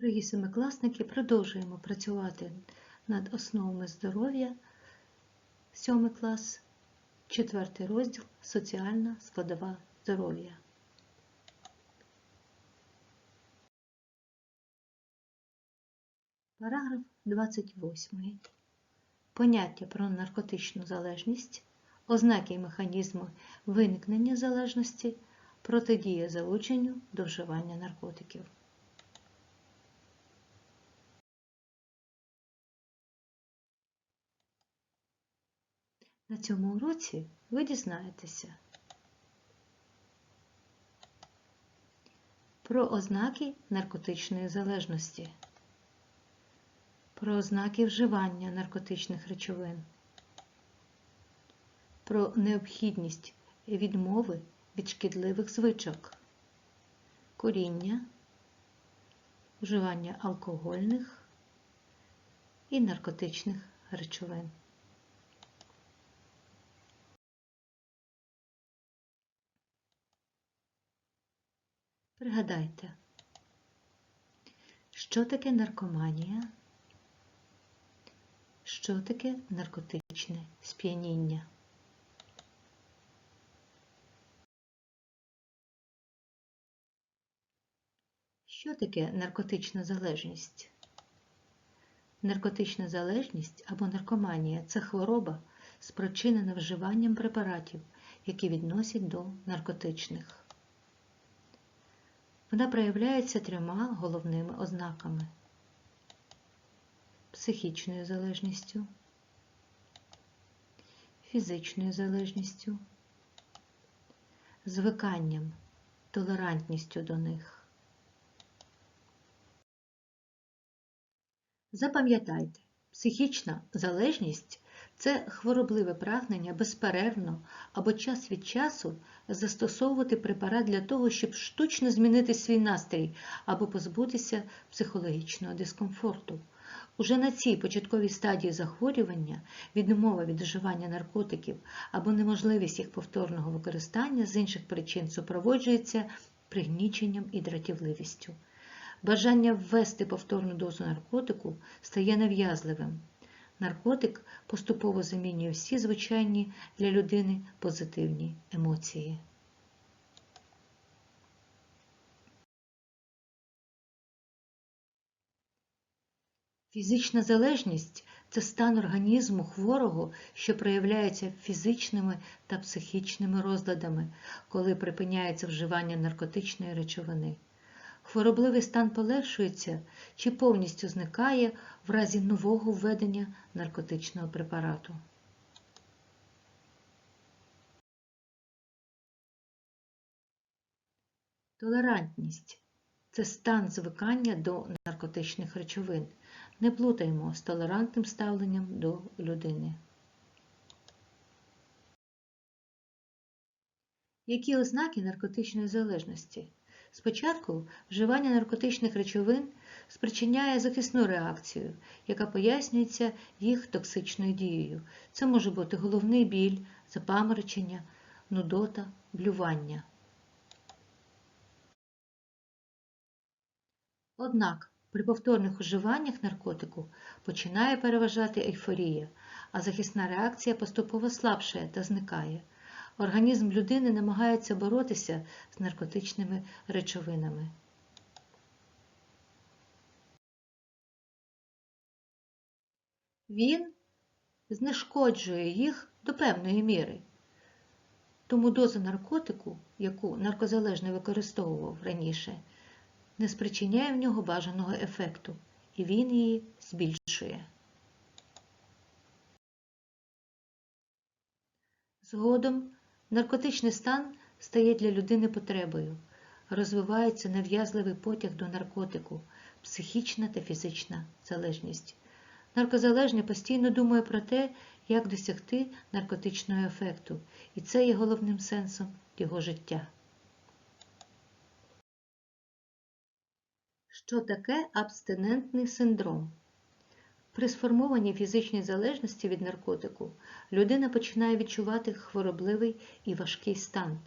Дорогі семикласники, продовжуємо працювати над основами здоров'я. Сьомий клас, четвертий розділ Соціальна складова здоров'я. Параграф 28. Поняття про наркотичну залежність, ознаки і механізми виникнення залежності, протидія залученню до вживання наркотиків. На цьому уроці ви дізнаєтеся про ознаки наркотичної залежності, про ознаки вживання наркотичних речовин, про необхідність відмови від шкідливих звичок, куріння, вживання алкогольних і наркотичних речовин. Пригадайте, що таке наркоманія, що таке наркотичне сп'яніння. Що таке наркотична залежність? Наркотична залежність або наркоманія це хвороба, спричинена вживанням препаратів, які відносять до наркотичних. Вона проявляється трьома головними ознаками психічною залежністю, фізичною залежністю, звиканням, толерантністю до них. Запам'ятайте, психічна залежність це хворобливе прагнення безперервно або час від часу застосовувати препарат для того, щоб штучно змінити свій настрій або позбутися психологічного дискомфорту. Уже на цій початковій стадії захворювання відмова від вживання наркотиків або неможливість їх повторного використання з інших причин супроводжується пригніченням і дратівливістю. Бажання ввести повторну дозу наркотику стає нав'язливим. Наркотик поступово замінює всі звичайні для людини позитивні емоції. Фізична залежність це стан організму хворого, що проявляється фізичними та психічними розладами, коли припиняється вживання наркотичної речовини. Хворобливий стан полегшується чи повністю зникає в разі нового введення наркотичного препарату. Толерантність це стан звикання до наркотичних речовин. Не плутаємо з толерантним ставленням до людини. Які ознаки наркотичної залежності? Спочатку вживання наркотичних речовин спричиняє захисну реакцію, яка пояснюється їх токсичною дією. Це може бути головний біль, запаморочення, нудота, блювання. Однак при повторних уживаннях наркотику починає переважати ейфорія, а захисна реакція поступово слабшає та зникає. Організм людини намагається боротися з наркотичними речовинами. Він знешкоджує їх до певної міри. Тому доза наркотику, яку наркозалежний використовував раніше, не спричиняє в нього бажаного ефекту, і він її збільшує. Згодом наркотичний стан стає для людини потребою, розвивається нав'язливий потяг до наркотику, психічна та фізична залежність. Наркозалежний постійно думає про те, як досягти наркотичного ефекту, і це є головним сенсом його життя. Що таке абстинентний синдром? При сформованій фізичній залежності від наркотику людина починає відчувати хворобливий і важкий стан,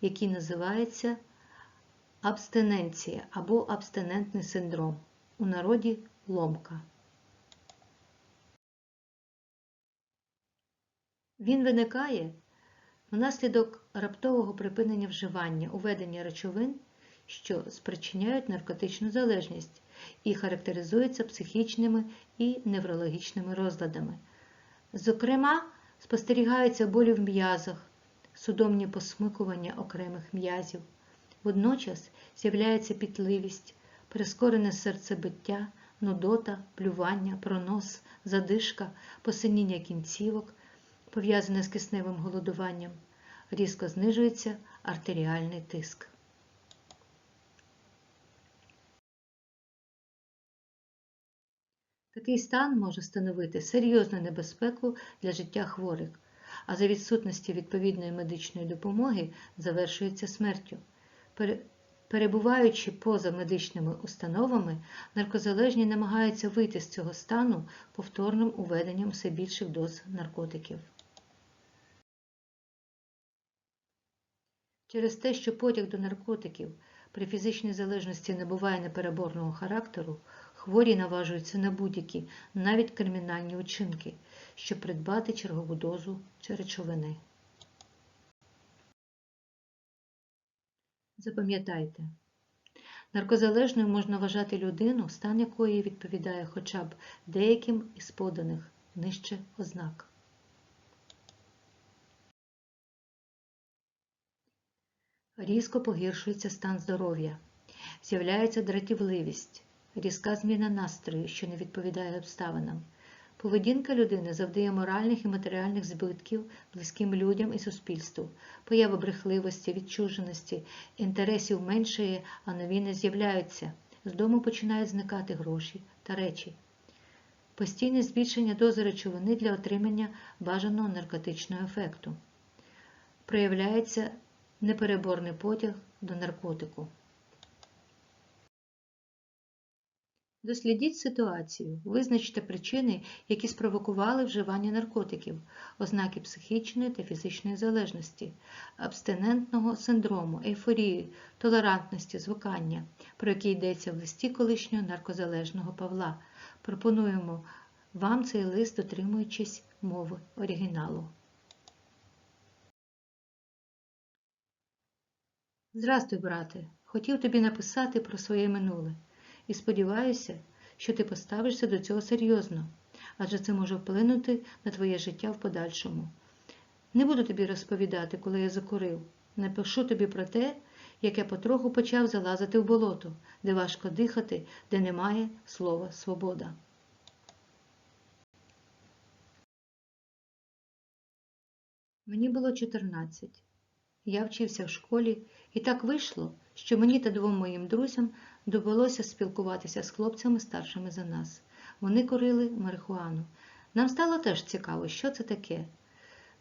який називається абстиненція або абстинентний синдром. у народі ломка. Він виникає внаслідок раптового припинення вживання уведення речовин, що спричиняють наркотичну залежність і характеризуються психічними і неврологічними розладами. Зокрема, спостерігаються болі в м'язах, судомні посмикування окремих м'язів. Водночас з'являється пітливість, прискорене серцебиття, нудота, плювання, пронос, задишка, посиніння кінцівок, пов'язане з кисневим голодуванням, різко знижується артеріальний тиск. Такий стан може становити серйозну небезпеку для життя хворих, а за відсутності відповідної медичної допомоги завершується смертю. Перебуваючи поза медичними установами, наркозалежні намагаються вийти з цього стану повторним уведенням все більших доз наркотиків. Через те, що потяг до наркотиків при фізичній залежності не буває непереборного характеру, хворі наважуються на будь-які, навіть кримінальні учинки, щоб придбати чергову дозу чи речовини. Запам'ятайте, наркозалежною можна вважати людину, стан якої відповідає хоча б деяким із поданих нижче ознак. Різко погіршується стан здоров'я, з'являється дратівливість, різка зміна настрою, що не відповідає обставинам. Поведінка людини завдає моральних і матеріальних збитків близьким людям і суспільству, поява брехливості, відчуженості, інтересів меншає, а нові не з'являються. З дому починають зникати гроші та речі. Постійне збільшення дози речовини для отримання бажаного наркотичного ефекту. Проявляється непереборний потяг до наркотику. Дослідіть ситуацію, визначте причини, які спровокували вживання наркотиків, ознаки психічної та фізичної залежності, абстинентного синдрому, ейфорії, толерантності, звикання, про які йдеться в листі колишнього наркозалежного Павла. Пропонуємо вам цей лист, дотримуючись мови оригіналу. Здрастуй, брате, хотів тобі написати про своє минуле і сподіваюся, що ти поставишся до цього серйозно, адже це може вплинути на твоє життя в подальшому. Не буду тобі розповідати, коли я закурив. Напишу тобі про те, як я потроху почав залазити в болото, де важко дихати, де немає слова свобода. Мені було 14. Я вчився в школі, і так вийшло, що мені та двом моїм друзям довелося спілкуватися з хлопцями старшими за нас. Вони курили марихуану. Нам стало теж цікаво, що це таке.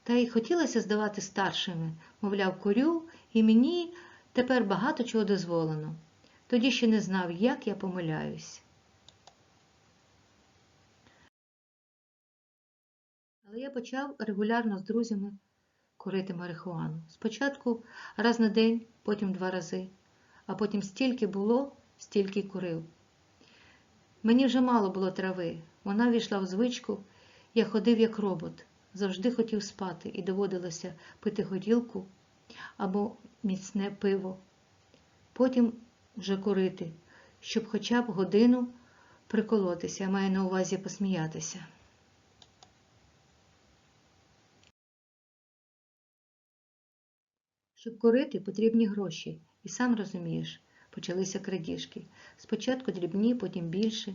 Та й хотілося здавати старшими, мовляв, курю, і мені тепер багато чого дозволено. Тоді ще не знав, як я помиляюсь. Але я почав регулярно з друзями курити марихуану. Спочатку раз на день, потім два рази, а потім стільки було, стільки курив. Мені вже мало було трави, вона війшла в звичку, я ходив як робот, завжди хотів спати і доводилося пити горілку або міцне пиво, потім вже курити, щоб хоча б годину приколотися, я маю на увазі посміятися. Щоб курити, потрібні гроші, і сам розумієш, почалися крадіжки. Спочатку дрібні, потім більше.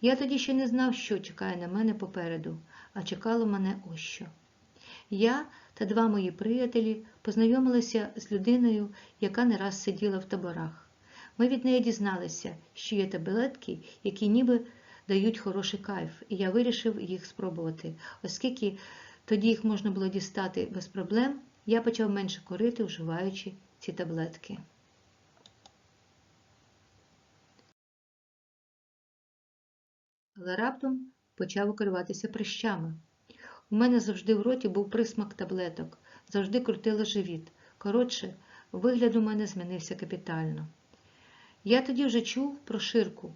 Я тоді ще не знав, що чекає на мене попереду, а чекало мене ось що. Я та два мої приятелі познайомилися з людиною, яка не раз сиділа в таборах. Ми від неї дізналися, що є таблетки, які ніби дають хороший кайф, і я вирішив їх спробувати, оскільки тоді їх можна було дістати без проблем, я почав менше курити, вживаючи ці таблетки. Але раптом почав укриватися прищами. У мене завжди в роті був присмак таблеток, завжди крутило живіт. Коротше, вигляд у мене змінився капітально. Я тоді вже чув про ширку,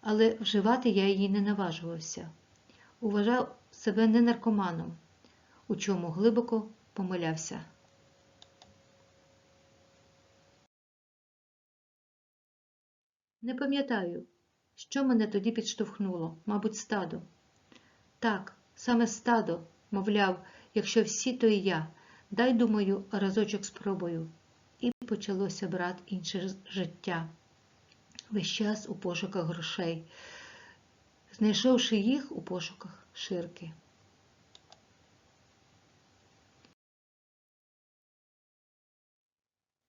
але вживати я її не наважувався. Уважав себе не наркоманом, у чому глибоко помилявся. Не пам'ятаю, що мене тоді підштовхнуло, мабуть, стадо. Так, саме стадо, мовляв, якщо всі, то і я. Дай, думаю, разочок спробую. І почалося брат інше життя. Весь час у пошуках грошей, знайшовши їх у пошуках ширки.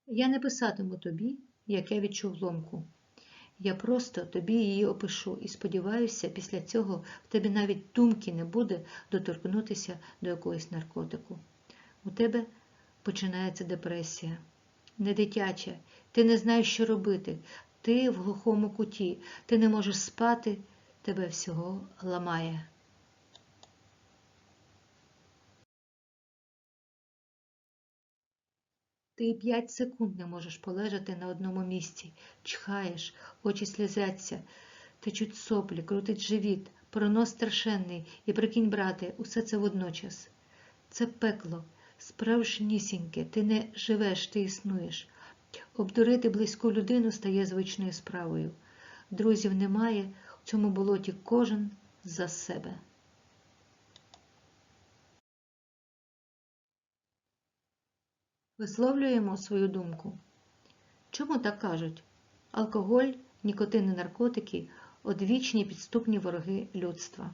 Я не писатиму тобі, як я відчув ломку. Я просто тобі її опишу і сподіваюся, після цього в тебе навіть думки не буде доторкнутися до якогось наркотику. У тебе починається депресія. Не дитяча, ти не знаєш, що робити, ти в глухому куті, ти не можеш спати, тебе всього ламає. Ти п'ять секунд не можеш полежати на одному місці, чхаєш, очі слізяться, течуть соплі, крутить живіт, пронос страшенний і прикинь, брате, усе це водночас. Це пекло, справжнісіньке, ти не живеш, ти існуєш. Обдурити близьку людину стає звичною справою. Друзів немає, в цьому болоті кожен за себе. Висловлюємо свою думку. Чому так кажуть? Алкоголь, нікотин і наркотики одвічні підступні вороги людства.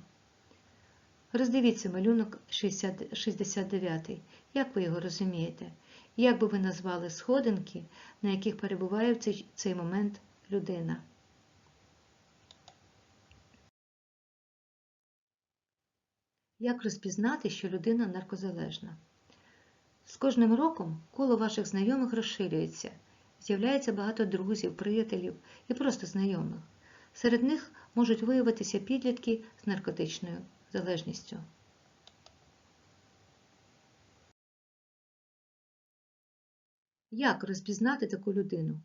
Роздивіться малюнок 69. Як ви його розумієте? Як би ви назвали сходинки, на яких перебуває в цей момент людина? Як розпізнати, що людина наркозалежна? З кожним роком коло ваших знайомих розширюється, з'являється багато друзів, приятелів і просто знайомих. Серед них можуть виявитися підлітки з наркотичною залежністю. Як розпізнати таку людину?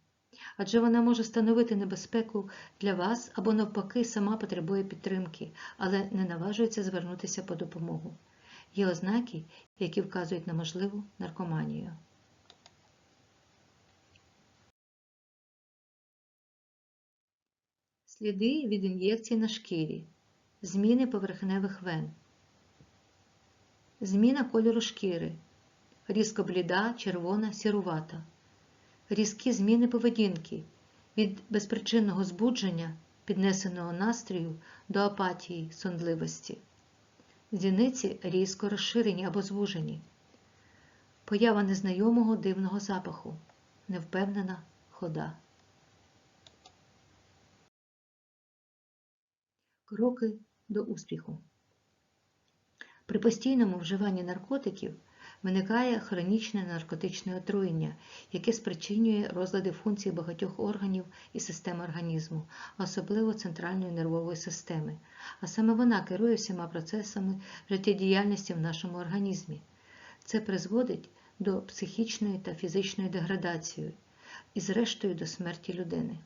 Адже вона може становити небезпеку для вас або, навпаки, сама потребує підтримки, але не наважується звернутися по допомогу. Є ознаки, які вказують на можливу наркоманію. Сліди від ін'єкцій на шкірі, зміни поверхневих вен, зміна кольору шкіри, різко бліда, червона, сірувата, різкі зміни поведінки. Від безпричинного збудження, піднесеного настрою до апатії, сонливості. Зіниці різко розширені або звужені, поява незнайомого дивного запаху, невпевнена хода. Кроки до успіху. При постійному вживанні наркотиків виникає хронічне наркотичне отруєння, яке спричинює розлади функцій багатьох органів і систем організму, особливо центральної нервової системи, а саме вона керує всіма процесами життєдіяльності в нашому організмі. Це призводить до психічної та фізичної деградації і, зрештою, до смерті людини.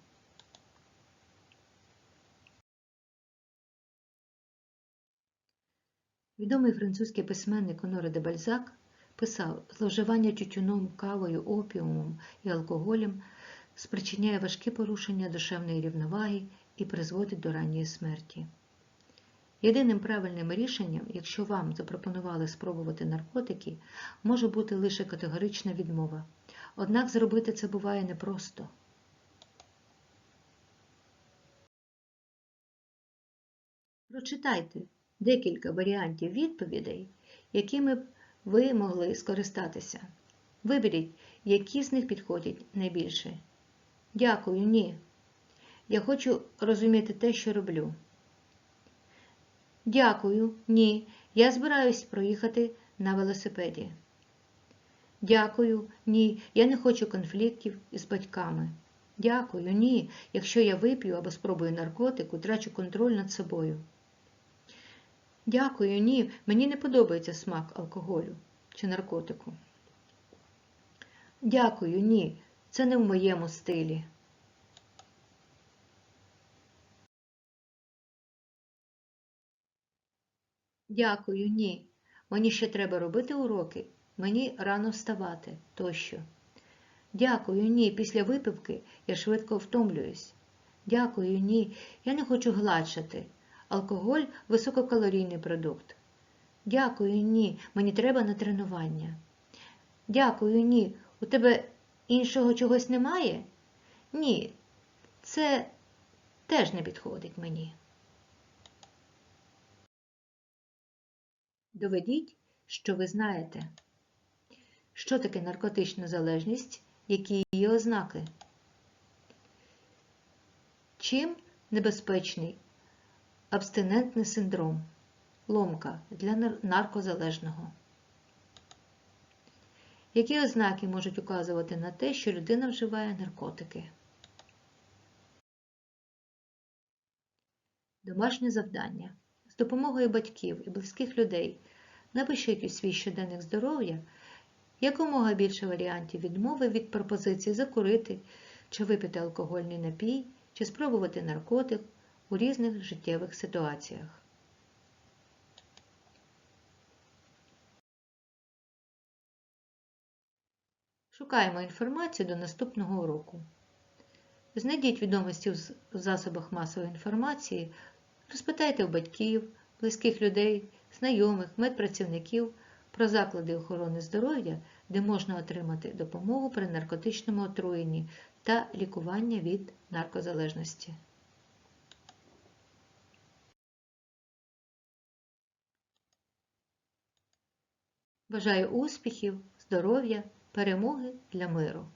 Відомий французький письменник Оноре де Бальзак писав, зловживання тютюном, кавою, опіумом і алкоголем спричиняє важкі порушення душевної рівноваги і призводить до ранньої смерті. Єдиним правильним рішенням, якщо вам запропонували спробувати наркотики, може бути лише категорична відмова. Однак зробити це буває непросто. Прочитайте декілька варіантів відповідей, якими б ви могли скористатися. Виберіть, які з них підходять найбільше. Дякую, ні. Я хочу розуміти те, що роблю. Дякую, ні. Я збираюсь проїхати на велосипеді. Дякую, ні. Я не хочу конфліктів із батьками. Дякую, ні. Якщо я вип'ю або спробую наркотику, трачу контроль над собою. Дякую, ні, мені не подобається смак алкоголю чи наркотику. Дякую, ні, це не в моєму стилі. Дякую, ні. Мені ще треба робити уроки, мені рано вставати тощо. Дякую, ні. Після випивки я швидко втомлююсь. Дякую, ні. Я не хочу гладшати. Алкоголь висококалорійний продукт. Дякую, ні. Мені треба на тренування. Дякую, ні. У тебе іншого чогось немає? Ні, це теж не підходить мені. Доведіть, що ви знаєте. Що таке наркотична залежність, які її ознаки? Чим небезпечний абстинентний синдром? Ломка для наркозалежного. Які ознаки можуть указувати на те, що людина вживає наркотики? Домашнє завдання. З допомогою батьків і близьких людей напишіть у свій щоденник здоров'я якомога більше варіантів відмови від пропозицій закурити, чи випити алкогольний напій, чи спробувати наркотик у різних життєвих ситуаціях. Шукаємо інформацію до наступного уроку. Знайдіть відомості в засобах масової інформації, розпитайте у батьків, близьких людей, знайомих, медпрацівників про заклади охорони здоров'я, де можна отримати допомогу при наркотичному отруєнні та лікування від наркозалежності. Бажаю успіхів, здоров'я, перемоги для миру!